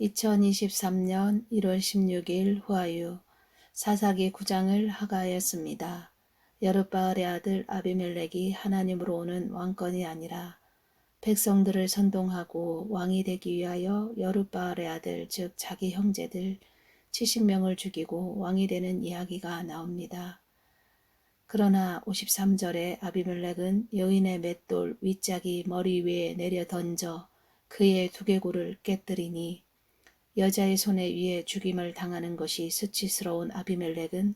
2023년 1월 16일 후아유 사사기 9장을 하가하였습니다. 여룻바알의 아들 아비멜렉이 하나님으로 오는 왕권이 아니라 백성들을 선동하고 왕이 되기 위하여 여룻바알의 아들 즉 자기 형제들 70명을 죽이고 왕이 되는 이야기가 나옵니다. 그러나 53절에 아비멜렉은 여인의 맷돌 윗짝이 머리 위에 내려 던져 그의 두개골을 깨뜨리니 여자의 손에 의해 죽임을 당하는 것이 수치스러운 아비멜렉은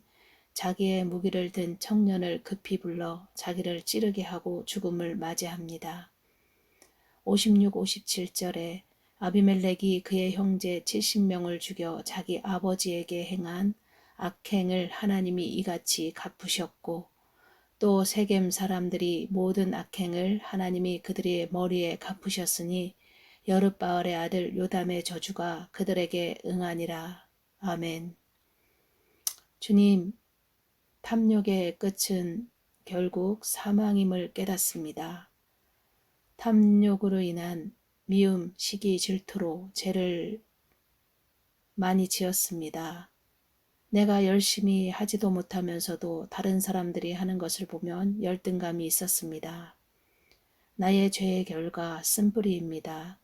자기의 무기를 든 청년을 급히 불러 자기를 찌르게 하고 죽음을 맞이합니다. 56, 57절에 아비멜렉이 그의 형제 70명을 죽여 자기 아버지에게 행한 악행을 하나님이 이같이 갚으셨고 또 세겜 사람들이 모든 악행을 하나님이 그들의 머리에 갚으셨으니 여룻바알의 아들 요담의 저주가 그들에게 응하니라. 아멘. 주님, 탐욕의 끝은 결국 사망임을 깨닫습니다. 탐욕으로 인한 미움, 시기, 질투로 죄를 많이 지었습니다. 내가 열심히 하지도 못하면서도 다른 사람들이 하는 것을 보면 열등감이 있었습니다. 나의 죄의 결과 쓴뿌리입니다.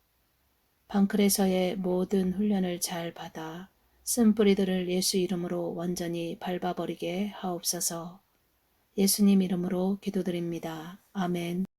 방클에서의 모든 훈련을 잘 받아 쓴뿌리들을 예수 이름으로 완전히 밟아버리게 하옵소서. 예수님 이름으로 기도드립니다. 아멘.